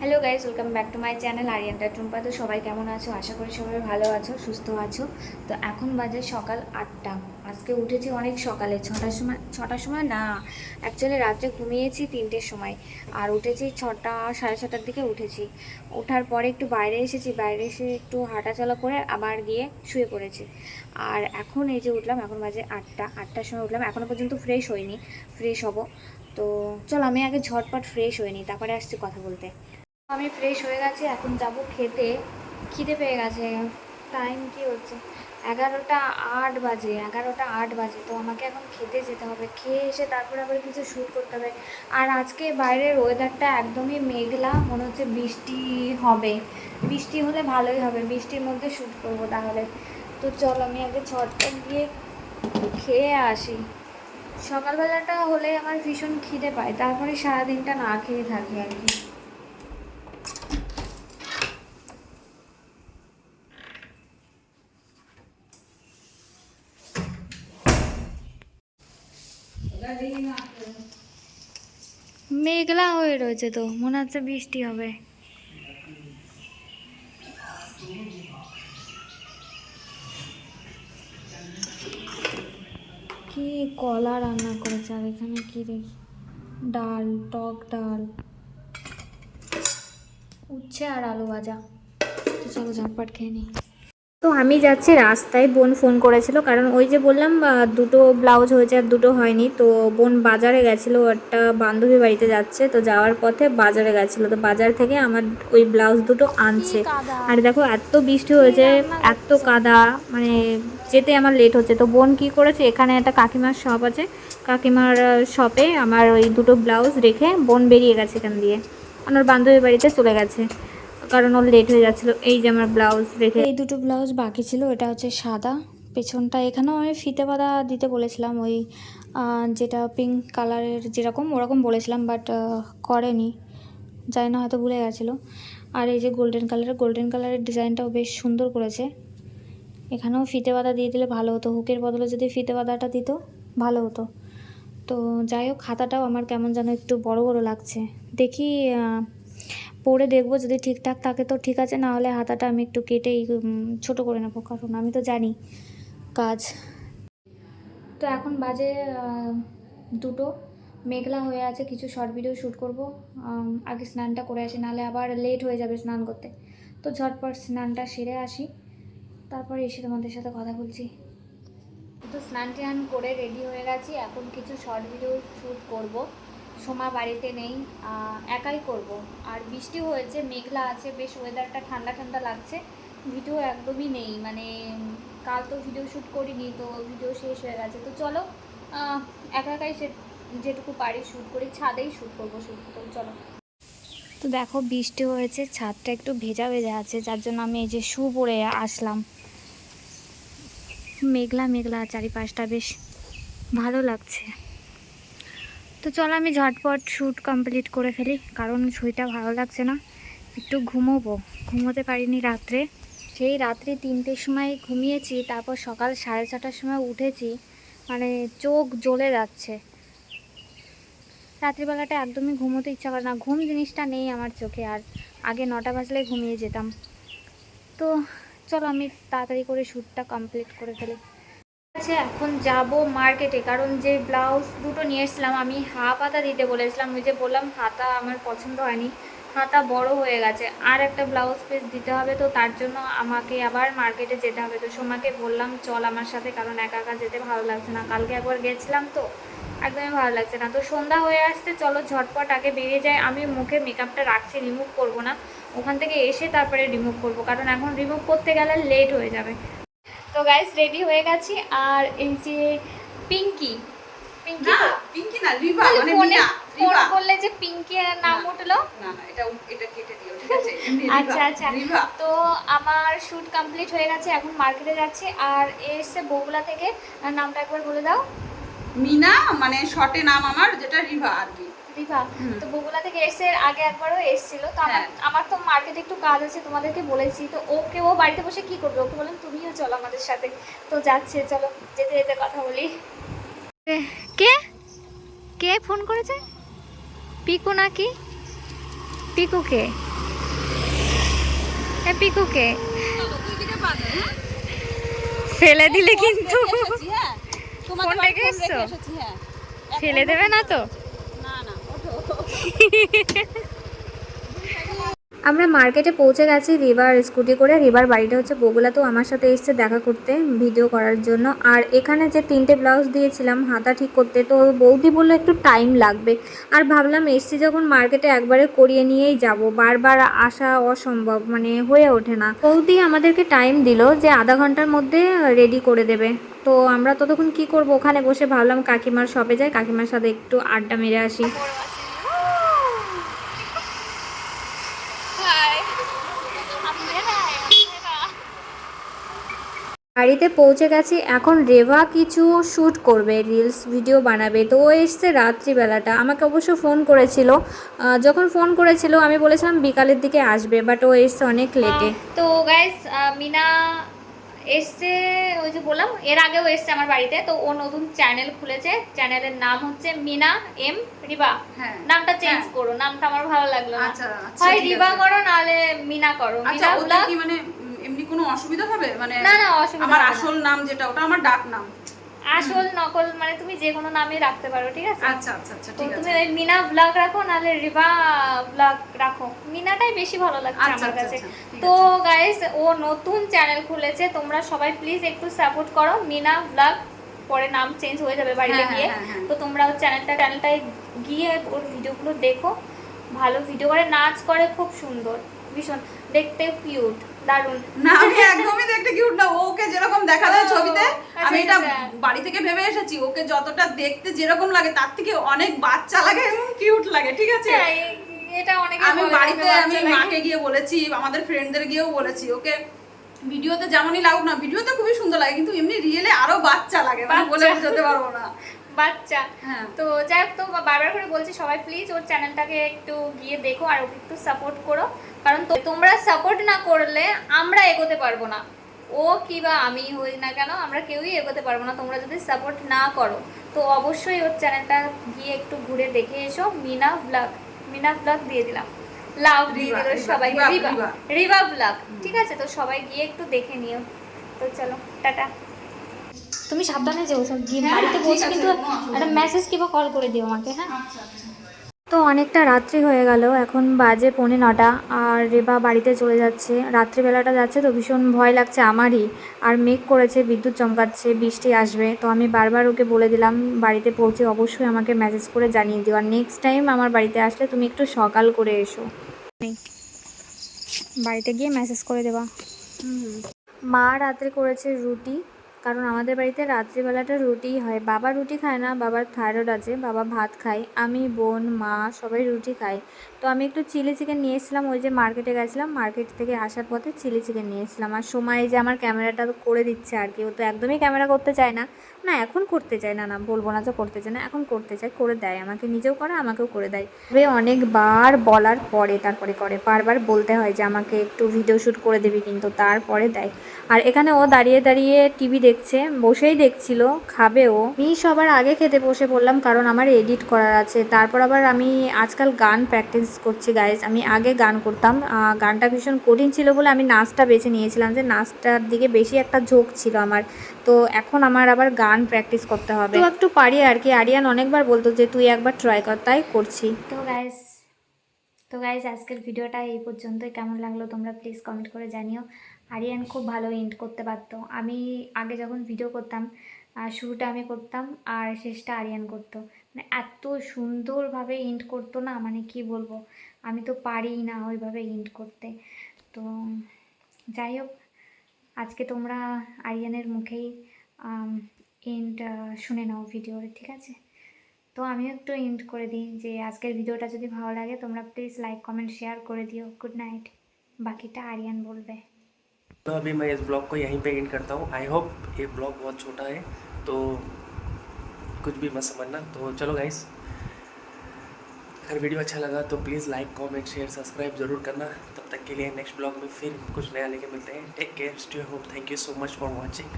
Hello guys welcome back to my channel আরিয়ানটা Tumpa তো সবাই কেমন আছো? আশা করি সবাই ভালো আছো, সুস্থ আছো। তো এখন বাজে সকাল আটটা। আজকে উঠেছি অনেক সকালে, ছটার সময় ছটার সময় না অ্যাকচুয়ালি রাত্রে ঘুমিয়েছি তিনটের সময়। আর উঠেছি ছটা, সাড়ে ছটার দিকে উঠেছি। ওঠার পরে একটু বাইরে এসেছি, বাইরে এসে একটু হাঁটাচলা করে আবার গিয়ে শুয়ে পড়েছি। আর এখন এই যে উঠলাম, এখন বাজে আটটা। আটটার সময় উঠলাম এখনও পর্যন্ত ফ্রেশ হইনি ফ্রেশ হব। তো চল, আমি আগে ঝটপট ফ্রেশ নিই, তারপরে আসছি কথা বলতে। আমি ফ্রেশ হয়ে গেছি, এখন যাব খেতে। খিদে পেয়ে গেছে টাইম কি হচ্ছে? এগারোটা আট বাজে, এগারোটা আট বাজে, তো আমাকে এখন খেতে যেতে হবে। খেয়ে এসে তারপরে আবার কিছু শ্যুট করতে হবে। আর আজকে বাইরের ওয়েদারটা একদমই মেঘলা, মনে হচ্ছে বৃষ্টি হবে। বৃষ্টি হলে ভালোই হবে, বৃষ্টির মধ্যে শ্যুট করব তাহলে। তো চল, আমি আগে ছটটা গিয়ে খেয়ে আসি। সকালবেলাটা হলে আমার ভীষণ খিদে পায়, তারপরে সারাদিনটা না খেয়ে থাকি আর কি। মেঘলা হয়ে রয়েছে তো, মনে হচ্ছে বৃষ্টি হবে। কি কলা রান্না করেছে আর এখানে কি দেখি? ডাল, টক ডাল, উচ্ছে আর আলু ভাজা। চলো ঝটপট খেয়ে নিই। তো আমি যাচ্ছি রাস্তায় বোন ফোন করেছিল। কারণ ওই যে বললাম দুটো ব্লাউজ হয়েছে আর দুটো হয়নি। তো বোন বাজারে গেছিল একটা বান্ধবী বাড়িতে যাচ্ছে। তো যাওয়ার পথে বাজারে গেছিল। তো বাজার থেকে আমার ওই ব্লাউজ দুটো আনছে। আর দেখো এত বৃষ্টি হয়েছে এত কাদা মানে যেতে আমার লেট হচ্ছে। তো বোন কি করেছে এখানে একটা কাকিমার শপ আছে। কাকিমার শপে আমার ওই দুটো ব্লাউজ রেখে বোন বেরিয়ে গেছে এখান দিয়ে। আমার বান্ধবীর বাড়িতে চলে গেছে। কারণ ওর লেট হয়ে যাচ্ছিল। এই যে আমার ব্লাউজ রেখে এই দুটো ব্লাউজ বাকি ছিল, এটা হচ্ছে সাদা। পেছনটা এখানেও আমি ফিতে বাঁধা দিতে বলেছিলাম, ওই যেটা পিঙ্ক কালারের যেরকম, ওরকম বলেছিলাম বাট করেনি। জানি না, হয়তো ভুলে গেছিল। আর এই যে গোল্ডেন কালারের গোল্ডেন কালারের ডিজাইনটাও বেশ সুন্দর করেছে। এখানেও ফিতে বাঁধা দিয়ে দিলে ভালো হতো। হুকের বদলে যদি ফিতে বাঁধাটা দিত, ভালো হতো। তো যাই হোক, খাতাটাও আমার কেমন যেন একটু বড় বড় লাগছে। দেখি পরে দেখব যদি ঠিকঠাক থাকে তো ঠিক আছে না হলে হাতাটা আমি একটু উম, ছোট করে নেব কারণ আমি তো জানি কাজ। তো এখন বাজে দুটো মেঘলা হয়ে আছে কিছু শর্ট ভিডিও শ্যুট করব। আগে স্নানটা করে আসি নাহলে আবার লেট হয়ে যাবে স্নান করতে। তো ঝটপট স্নানটা সেরে আসি তারপরে এসে তোমাদের সাথে কথা বলছি। তো স্নান টান করে রেডি হয়ে গেছি এখন কিছু শর্ট ভিডিও শ্যুট করব। সোমা বাড়িতে নেই একাই করব। আর বৃষ্টি হয়েছে, মেঘলা আছে, বেশ ওয়েদারটা ঠান্ডা ঠান্ডা লাগছে, ভিডিও একদমই নেই। মানে কাল তো ভিডিও শ্যুট করিনি, তো ভিডিও শেষ হয়ে গেছে। তো চলো একা একাই সে যেটুকু পারি শ্যুট করি, ছাদেই শ্যুট করব শ্যুট তো চলো। তো দেখো, বৃষ্টি হয়েছে, ছাদটা একটু ভেজা ভেজা আছে, যার জন্য আমি এই যে শু পরে আসলাম। মেঘলা মেঘলা, চারিপাশটা বেশ ভালো লাগছে। তো চল আমি ঝটপট শ্যুট কমপ্লিট করে ফেলি, কারণ শরীরটা ভালো লাগছে না। একটু ঘুমোবো। ঘুমোতে পারিনি রাত্রে। সেই রাত্রি তিনটের সময় ঘুমিয়েছি, তারপর সকাল সাড়ে ছটার সময় উঠেছি মানে চোখ জ্বলে যাচ্ছে। রাত্রিবেলাটা একদমই ঘুমোতে ইচ্ছা করে না। ঘুম জিনিসটা নেই আমার চোখে, আর আগে নটা বাজলে ঘুমিয়ে যেতাম। তো চলো আমি তাড়াতাড়ি করে শ্যুটটা কমপ্লিট করে ফেলি। আছে এখন যাব মার্কেটে কারণ যে ব্লাউজ দুটো নিয়ে এসেছিলাম, আমি হাফ হাতা দিতে বলেছিলাম। ওই যে বললাম, হাতা আমার পছন্দ হয়নি। হাতা বড় হয়ে গেছে। আর একটা ব্লাউজ পিস দিতে হবে, তো তার জন্য আমাকে আবার মার্কেটে যেতে হবে। তো সোমাকে বললাম, চল আমার সাথে, কারণ একা একা যেতে ভালো লাগছে না। কালকে একবার গেছিলাম তো, একদমই ভালো লাগছে না। তো সন্ধ্যা হয়ে আসছে, চলো ঝটপট আগে বেরিয়ে যায় আমি মুখে মেকআপটা রাখছি রিমুভ করব না। ওখান থেকে এসে তারপরে রিমুভ করব। কারণ এখন রিমুভ করতে গেলে লেট হয়ে যাবে। তো গাইস রেডি হয়ে গেছি। আর এই যে পিঙ্কি পিঙ্কি না পিঙ্কি না রিভা মানে মিনা ফোন করলে যে পিঙ্কি এর নাম উঠল? না না এটা এটা কেটে দিও ঠিক আছে? আচ্ছা আচ্ছা। তো আমার শ্যুট কমপ্লিট হয়ে গেছে এখন মার্কেটে যাচ্ছি। আর এ এসছে বগুলা থেকে। নামটা একবার বলে দাও। মিনা মানে শর্টে নাম আমার যেটা রিভা আর কি। হুম। তো বগুলা থেকে এসে আগে একবারও এসেছিল। তো আমার হ্যাঁ। আমার তো মার্কেটে একটু কাজ আছে তোমাদেরকে বলেছি। তো ওকে ও বাড়িতে বসে কি করবে? ওকে বললাম তুমিও চলো আমাদের সাথে। তো যাচ্ছে চলো যেতে যেতে কথা বলি। কে? কে ফোন করেছে? পিকু নাকি? পিকু কে? হ্যাঁ দিকে বাঁধো হ্যাঁ? ফেলে দিলে কিন্তু। হ্যাঁ। হ্যাঁ। ফেলে দেবে না তো? আমরা মার্কেটে পৌঁছে গেছি রিভার স্কুটি করে। রিভার বাড়িটা হচ্ছে বগুলা তো আমার সাথে এসছে দেখা করতে, ভিডিও করার জন্য। আর এখানে যে তিনটে ব্লাউজ দিয়েছিলাম, হাতা ঠিক করতে, তো বৌদি বলল একটু টাইম লাগবে। আর ভাবলাম এসছি যখন মার্কেটে একবারে করিয়ে নিয়েই যাব। বারবার আসা অসম্ভব মানে হয়ে ওঠে না। বৌদি আমাদেরকে টাইম দিল যে আধা ঘণ্টার মধ্যে রেডি করে দেবে। তো আমরা ততক্ষণ কি করব? ওখানে বসে ভাবলাম কাকিমার শপে যাই। কাকিমার সাথে একটু আড্ডা মেরে আসি। বাড়িতে পৌঁছে গেছি। এখন রেভা কিছু শ্যুট করবে রিলস ভিডিও বানাবে। তো ও এসছে রাত্রিবেলাটা। আমাকে অবশ্য ফোন করেছিল। যখন ফোন করেছিল আমি বলেছিলাম বিকালের দিকে আসবে বাট ও এসছে অনেক লেটে তো গাইস মিনা এসছে ওই যে বললাম এর আগেও এসছে আমার বাড়িতে। তো ও নতুন চ্যানেল খুলেছে। চ্যানেলের নাম হচ্ছে মিনা এম রিবা। হ্যাঁ। নামটা চেঞ্জ হ্যাঁ। করো নামটা আমার ভালো লাগল আচ্ছা, আচ্ছা, হয় রিবা করো নাহলে মিনা করো। আচ্ছা মিনা মানে এমনি কোনো অসুবিধা হবে? মানে না না অসুবিধা আমার আসল নাম যেটা ওটা আমার ডাক নাম। আসল নকল মানে তুমি যে কোনো নামই রাখতে পারো ঠিক আছে? আচ্ছা আচ্ছা আচ্ছা ঠিক তুমি আছে। ওই মিনা ব্লগ রাখো নাহলে রিভা ব্লগ রাখো। মিনাটাই বেশি ভালো লাগছে আচ্ছা, আমার আচ্ছা, কাছে। আচ্ছা, তো গাইস ও নতুন চ্যানেল খুলেছে তোমরা সবাই প্লিজ একটু সাপোর্ট করো। মিনা ব্লগ পরে নাম চেঞ্জ হয়ে যাবে বাড়িতে হ্যাঁ, গিয়ে। হ্যাঁ, হ্যাঁ। তো তোমরা ওর চ্যানেলটা চ্যানেলটায় গিয়ে ওর ভিডিওগুলো দেখো। ভালো ভিডিও করে নাচ করে খুব সুন্দর। ভীষণ। দেখতে কিউট দারুণ। না আমি একদমই দেখতে কিউট না ওকে যেরকম দেখা যায় ছবিতে আচ্ছা, আমি এটা আচ্ছা। বাড়ি থেকে ভেবে এসেছি ওকে যতটা দেখতে যেরকম লাগে তার থেকে অনেক বাচ্চা লাগে এবং কিউট লাগে ঠিক আছে? হ্যাঁ, এটা অনেকে আমি বাড়িতে আমি মাকে গিয়ে বলেছি আমাদের ফ্রেন্ডদের গিয়েও বলেছি ওকে ভিডিওতে যেমনই লাগুক না ভিডিওতে খুবই সুন্দর লাগে কিন্তু এমনি রিয়েলে আরও বাচ্চা লাগে মানে বলে বোঝাতে পারব না। বাচ্চা। হ্যাঁ। তো যাই হোক তো বারবার করে বলছি সবাই প্লিজ ওর চ্যানেলটাকে একটু গিয়ে দেখো আর ওকে একটু সাপোর্ট করো। কারণ তোমরা সাপোর্ট না করলে আমরা এগোতে পারব না। ও কি বা আমি হই না কেন? আমরা কেউই এগোতে পারব না। তোমরা যদি সাপোর্ট না করো তো অবশ্যই ওর চ্যানেলটা গিয়ে একটু ঘুরে দেখে এসো। মিনা ব্লগ মিনা ব্লগ দিয়ে দিলাম। লাভ দিয়ে দিল সবাই রিবা, রিবা ব্লগ ঠিক আছে? তো সবাই গিয়ে একটু দেখে নিও। তো চলো টাটা। তুমি সাবধানে যেও সব গিয়ে হ্যাঁ, বাড়িতে পৌঁছে কিন্তু একটা মেসেজ কিংবা কল করে দিও আমাকে হ্যাঁ? আচ্ছা আচ্ছা। তো অনেকটা রাত্রি হয়ে গেল। এখন বাজে পৌনে নটা আর রেবা বাড়িতে চলে যাচ্ছে। রাত্রিবেলাটা যাচ্ছে তো ভীষণ ভয় লাগছে আমারই। আর মেঘ করেছে বিদ্যুৎ চমকাচ্ছে বৃষ্টি আসবে। তো আমি বারবার ওকে বলে দিলাম বাড়িতে পৌঁছে অবশ্যই আমাকে মেসেজ করে জানিয়ে দিও। আর নেক্সট টাইম আমার বাড়িতে আসলে তুমি একটু সকাল করে এসো। বাড়িতে গিয়ে মেসেজ করে দেবা। মা রাত্রে করেছে রুটি। কারণ আমাদের বাড়িতে রাত্রিবেলাটা রুটিই হয়। বাবা রুটি খায় না, বাবার থাইরয়েড আছে, বাবা ভাত খায়। আমি, বোন, মা সবাই রুটি খাই। তো আমি একটু চিলি চিকেন নিয়ে এসেছিলাম ওই যে মার্কেটে গেছিলাম। মার্কেট থেকে আসার পথে চিলি চিকেন নিয়ে এসেছিলাম আর সময় যে আমার ক্যামেরাটা করে দিচ্ছে আর কি, ও তো একদমই ক্যামেরা করতে চায় না। না, এখন করতে চায় না না, বলব না যে করতে চায় না, এখন করতে চায়, করে দেয়। আমাকে নিজেও করে, আমাকেও করে দেয়। তবে অনেকবার বলার পরে, তারপরে করে। বারবার বলতে হয় যে আমাকে একটু ভিডিও শ্যুট করে দিবি, কিন্তু তারপরে দেয়। আর এখানে ও দাঁড়িয়ে দাঁড়িয়ে টিভি দেখছে, বসেই দেখছিল, খাবে ও। আমি সবার আগে খেতে বসে পড়লাম কারণ আমার এডিট করার আছে। তারপর আবার আমি আজকাল গান প্র্যাকটিস করছি গাইজ আমি আগে গান করতাম গানটা ভীষণ কঠিন ছিল বলে আমি নাচটা বেছে নিয়েছিলাম যে নাচটার দিকে বেশি একটা ঝোঁক ছিল আমার। তো এখন আমার আবার গান প্র্যাকটিস করতে হবে। তো একটু পারি আর কি। আরিয়ান অনেকবার বলতো যে তুই একবার ট্রাই কর, তাই করছি। তো গাইজ তো গাইজ আজকের ভিডিওটা এই পর্যন্তই। কেমন লাগল তোমরা প্লিজ কমেন্ট করে জানিও। আরিয়ান খুব ভালো ইন্ট করতে পারতো। আমি আগে যখন ভিডিও করতাম শুরুটা আমি করতাম আর শেষটা আরিয়ান করতো। মানে এত সুন্দরভাবে ইন্ট করতো না মানে কি বলব? আমি তো পারিই না ওইভাবে ইন্ট করতে। তো যাই হোক, আজকে তোমরা আরিয়ানের মুখেই এন্ড শুনে নাও ভিডিওর ঠিক আছে? তো আমিও একটু এন্ড করে দিই যে আজকের ভিডিওটা যদি ভালো লাগে, তোমরা প্লিজ লাইক কমেন্ট শেয়ার করে দিও। গুড নাইট বাকিটা আরিয়ান বলবে। तो अभी मैं इस ब्लॉग को यहीं पे एंड करता हूँ। आई होप ये ब्लॉग बहुत छोटा है तो कुछ भी मत समझना। तो चलो गाइस अगर वीडियो अच्छा लगा तो please like comment share subscribe ज़रूर करना। तब तक के लिए नेक्स्ट ब्लॉग में फिर कुछ नया लेके मिलते हैं। Take care stay hope thank you so much for watching